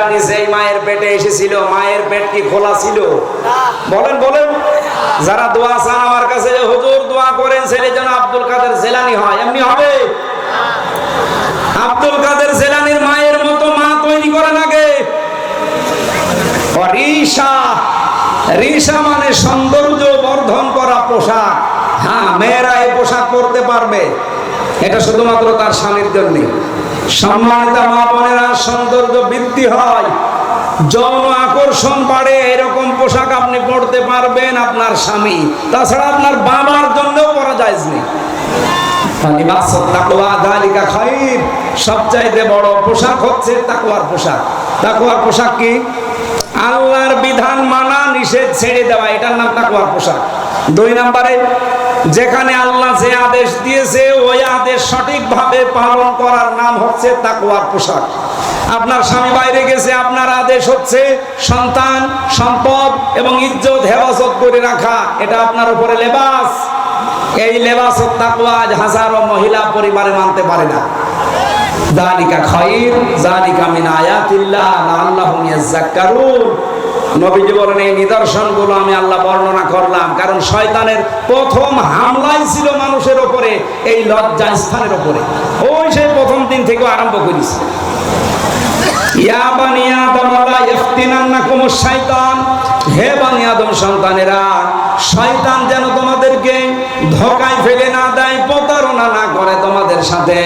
জেলানি সেই মায়ের পেটে এসেছিল, মায়ের পেট কি খোলা ছিল? বলেন বলেন। যারা দোয়া চান আমার কাছে হুজুর দোয়া করেন, ছেলে যেন আব্দুল কাদের জেলানি হয়। এমনি হবে? আব্দুল কাদের জেলানির মায়ের মতো মা তৈরি করেন আগে। রিসা রিসা মানে সৌন্দর্য বর্ধন করা পোশাক। হ্যাঁ মেয়েরা এই পোশাক পরতে পারবে। এটা শুধুমাত্র তার স্বামীর জন্য। সম্মানিত মা বোনেরা, সৌন্দর্য বৃদ্ধি হয়। যৌন আকর্ষণ বাড়ে, এরকম পোশাক আপনি পড়তে পারবেন আপনার স্বামী। তাছাড়া আপনার বাবার জন্যও পরা যায় সবচাইতে বড় পোশাক হচ্ছে তাকুয়ার পোশাক। তাকুয়ার পোশাক কি? আল্লাহর বিধান মানা নিষেধ ছেড়ে দেওয়া। এটার নাম তাকুয়ার পোশাক। দুই নম্বরে যেখানে আল্লাহ যে আদেশ দিয়েছে, ওই আদেশ সঠিকভাবে পালন করার নাম হচ্ছে তাকুয়ার পোশাক। আপনার স্বামী বাইরে গেছে, আপনার আদেশ হচ্ছে সন্তান, সম্পদ এবং ইজ্জত হেফাজত করে রাখা। এটা আপনার উপরে লেবাস। এই লেবাস তাকুয়া আজ হাজারো মহিলা পরিবারে মানতে পারে না। জালিকা খাইর জালিকা মিন আয়াতিল্লাহ, লাআল্লাহুম ইয়াযাক্কারুন নবীজি বলেন, এই নিদর্শনগুলো আমি আল্লাহ বর্ণনা করলাম। কারণ শয়তানের প্রথম হামলাই ছিল মানুষের উপরে এই লজ্জা স্থানের উপরে ওই সেই প্রথম দিন থেকে আরম্ভ শাইতান। হে বানি আদম সন্তানেরা, শয়তান যেন তোমাদেরকে ধোকায় ফেলে না দেয় প্রতারণা না করে তোমাদের সাথে।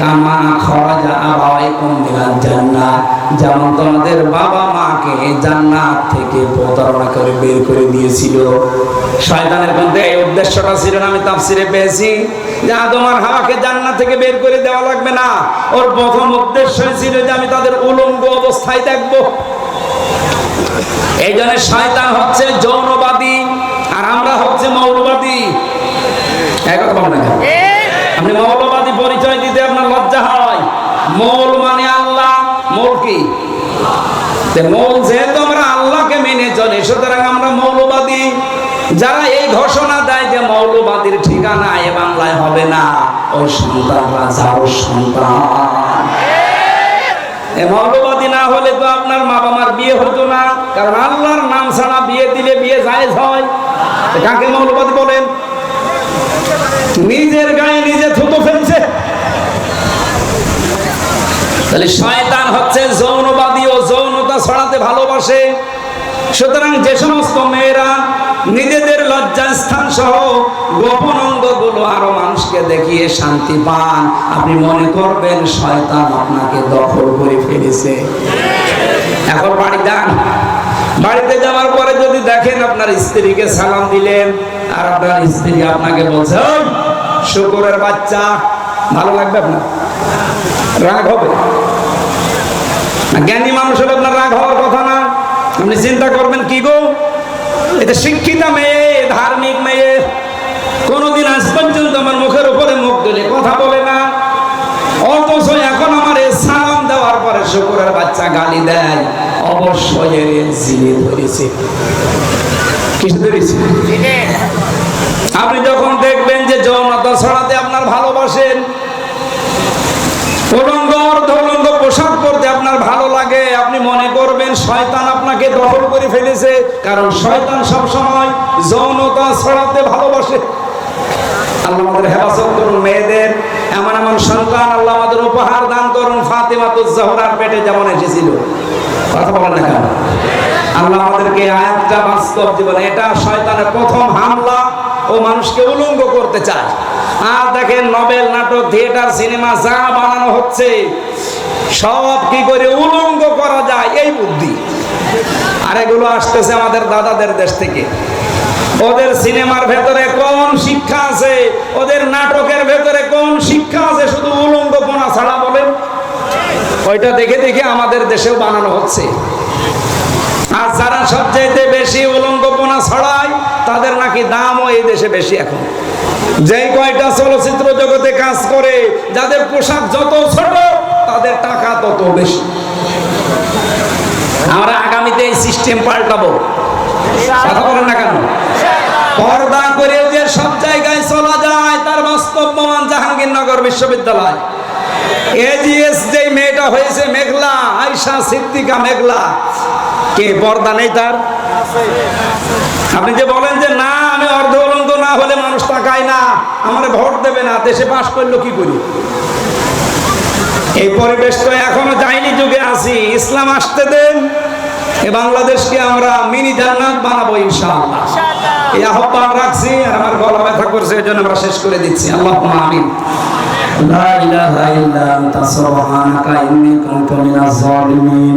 কামা খরাজা আবাইকুম মিনাল জান্নাত যেমন তোমাদের বাবা মাকে জান্নাত থেকে প্রতারণা করে বের করে দিয়েছিল। শয়তানের মধ্যে এই উদ্দেশ্যটা ছিল না, আমি তাফসিরে পেয়েছি। যে আদম হাওয়াকে জান্নাত থেকে বের করে দেওয়া লাগবে না। ওর প্রথম উদ্দেশ্য ছিল যে আমি তাদের উলঙ্গ অবস্থায় দেখব। এই জন্য শয়তান হচ্ছে যৌনবাদী, আর আমরা হচ্ছে মৌলবাদী। এক কথা কেন? আপনি মৌলবাদী পরিচয় দিতে আপনার লজ্জা হয়। মৌল মানে আল্লাহ, মৌল কি? মৌল যেহেতু আমরা আল্লাহকে মেনে চলি, সুতরাং আমরা মৌলবাদী। যারা এই ঘোষণা দেয় যে মৌলবাদীর ঠিকানা এ বাংলায় হবে না, ও সন্তানরা যাও সন্তান। এ মৌলবাদী না হলে তো আপনার মা বাবার বিয়ে হতো না, কারণ আল্লাহর নাম ছাড়া বিয়ে দিলে বিয়ে জায়েজ হয়। কাকে মৌলবাদী বলেন? নিজের গায়ে নিজে থুতো ফেলছে তাহলে শয়তান হচ্ছে যৌনবাদী ও যৌনতা ছড়াতে ভালোবাসে। সুতরাং যে সমস্ত মেয়েরা নিজেদের লজ্জা স্থান সহ গোপন অঙ্গগুলো আরও মানুষকে দেখিয়ে শান্তি পান, আপনি মনে করবেন শয়তান আপনাকে দখল করে ফেলেছে। এখন বাড়ি যান। বাড়িতে যাওয়ার পরে যদি দেখেন আপনার স্ত্রীকে সালাম দিলেন, আর আপনার স্ত্রী আপনাকে বলছে শুকুরের বাচ্চা, ভালো লাগবে আপনার? রাগ হবে। জ্ঞানী মানুষের আপনার রাগ হওয়ার কথা না। আপনি চিন্তা করবেন কি গো? এটা শিক্ষিতা মেয়ে ধার্মিক মেয়ে কোনোদিন আজ পর্যন্ত আমার মুখের উপরে মুখ দিলে কথা বলে না। অথচ এখন আমার এই সালাম দেওয়ার পরে শুকুরের বাচ্চা গালি দেয়। অবশ্যই এর জিনে ধরেছে। কিছু ধরেছে? আপনি যখন দেখবেন যে যৌনতা ছড়াতে আপনার ভালোবাসেন উলঙ্গ পরতে আপনার ভালো লাগে। আপনি মনে করবেন শয়তান আপনাকে ফেলেছে, কারণ শয়তান সব আল্লাহ আমাদের হেফাজত মেয়েদের। এমন এমন সন্তান আল্লাহ আমাদের উপহার দান করুন। ফাতেমাতুজ পেটে যেমন এসেছিল। কথা বলেন না কেন? আল্লাহ আমাদেরকে আয়াতটা বাস্তব জীবনে, এটা শয়তানের প্রথম হামলা। ও মানুষকে উলঙ্গ করতে চায়। আর দেখেন নবেল, নাটক, থিয়েটার, সিনেমা যা বানানো হচ্ছে, সব কি করে উলঙ্গ করা যায়, এই বুদ্ধি। আর এগুলো আসতেছে আমাদের দাদাদের দেশ থেকে। ওদের সিনেমার ভেতরে কোন শিক্ষা আছে? ওদের নাটকের ভেতরে কোন শিক্ষা আছে? শুধু উলঙ্গপনা ছাড়া বলেন। ওইটা দেখে দেখে আমাদের দেশেও বানানো হচ্ছে। আর যারা সবচাইতে বেশি উলঙ্গপনা ছড়ায়, তাদের নাকি দামও এই দেশে বেশি এখন। যেই কয়টা চলচ্চিত্র জগতে কাজ করে, যাদের পোশাক যত ছোট, তাদের টাকা তত বেশি। আমরা আগামীতে এই সিস্টেম পাল্টাবো। কথা বলেন না কেন? পর্দা করে যে সব জায়গায় চলা যায়, তার বাস্তব প্রমাণ জাহাঙ্গীরনগর বিশ্ববিদ্যালয়। এজিএস যে মেয়েটা হয়েছে, মেঘলা আয়সা সিদ্দিকা মেঘলা। কে পর্দা নেই তার? আপনি যে বলেন যে না আমি অর্ধ উলঙ্গ না হলে মানুষ তাকায় না আমার ভোট দেবে না দেশে পাশ করল কি করি? এই পরিবেশ তো এখনও যাইনি যুগে আছি ইসলাম আসতে দেন এ বাংলাদেশকে আমরা মিনি জান্নাত বানাবো ইনশাআল্লাহ। এই আহ্বান রাখছি আর আমার গলা ব্যথা করছে এই জন্য আমরা শেষ করে দিচ্ছি। আল্লাহ আমিন। লা ইলাহা ইল্লা আনতা সুবহানাকা ইন্নী কুনতু মিনাজ জালিমিন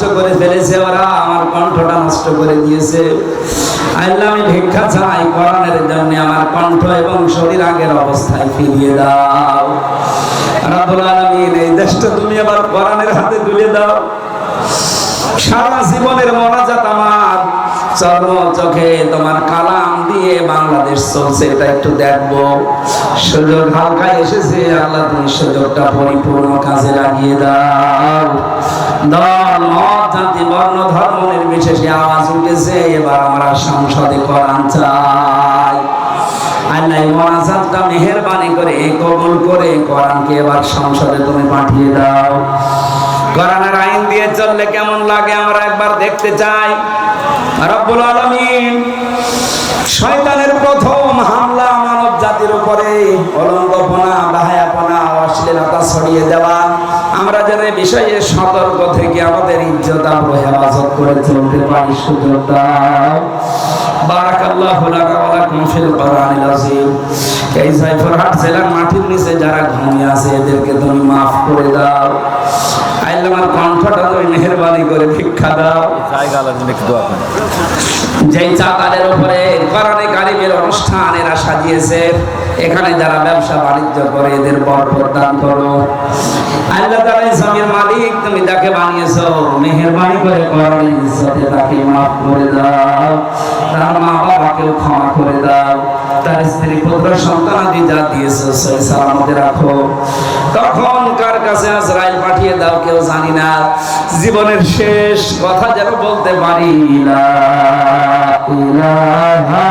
নষ্ট করে ফেলেছে, ওরা আমার কণ্ঠটা নষ্ট করে দিয়েছে। আল্লাহ, আমি ভিক্ষা চাই, কোরআনের জন্য আমার কণ্ঠ এবং শরীর আগের অবস্থায় ফিরিয়ে দাও। রাব্বুল আলামিন, এই দেশটা তুমি আবার হাতে তুলে দাও। সারা জীবনের মনাজাত আমার। চর্ম চোখে তোমার কালাম দিয়ে বাংলাদেশ চলছে, এটা একটু দেখব। সুযোগ হালকা এসেছে, আল্লাহ তুমি সুযোগটা পরিপূর্ণ কাজে লাগিয়ে দাও। দল, মত, জাতি, বর্ণ, ধর্ম নির্বিশেষে আওয়াজ উঠেছে। এবার আমরা সংসদে কোরআন চাই। আল্লাহ মোনাজাতটা মেহেরবানি করে, কবুল করে কোরআনকে এবার সংসদে তুমি পাঠিয়ে দাও। কোরআনের আইন দিয়ে চললে কেমন লাগে আমরা একবার দেখতে চাই। রব্বুল আলামিন শয়তানের প্রথম হামলা মানব জাতির উপরে অলঙ্গপনা, বাহায়াপনা, অশ্লীলতা ছড়িয়ে দেওয়া। আমরা যেন বিষয়ে সতর্ক থেকে আমাদের ইজ্জত আমরা হেফাজত করে চলতে পারি সুযোগ দাও বারাকাল্লাহু লাকা ওয়া লাকুম ফিল কোরআনিল আযীম। এই সাইফারহাট জেলার মাটির নিচে যারা ঘুমিয়ে আছে এদেরকে তুমি মাফ করে দাও। আল্লাহ আমার কণ্ঠটা তুমি মেহেরবানি করে ভিক্ষা দাও। জায়গা আলাদা একটু দোয়া করেন। যেই উপরে কোরআনে কারিমের অনুষ্ঠান এরা সাজিয়েছে এখানে যারা ব্যবসা বাণিজ্য করে, এদের বরকত দান করো। আল্লাহ তাআলা ইসলামের মালিক, তুমি যাকে বানিয়েছো, মেহেরবানি করে কোরআনের ইজ্জতে তাকে মাফ করে দাও। তার মা বাবাকেও ক্ষমা করে দাও। তার স্ত্রী, পুত্র সন্তানাদি যা দিয়েছ, সেই সালামতে রাখো। তখন কার কাছে আজরাইল পাঠিয়ে দাও কেউ জানি না। জীবনের শেষ কথা যেন বলতে পারি, লা ইলাহা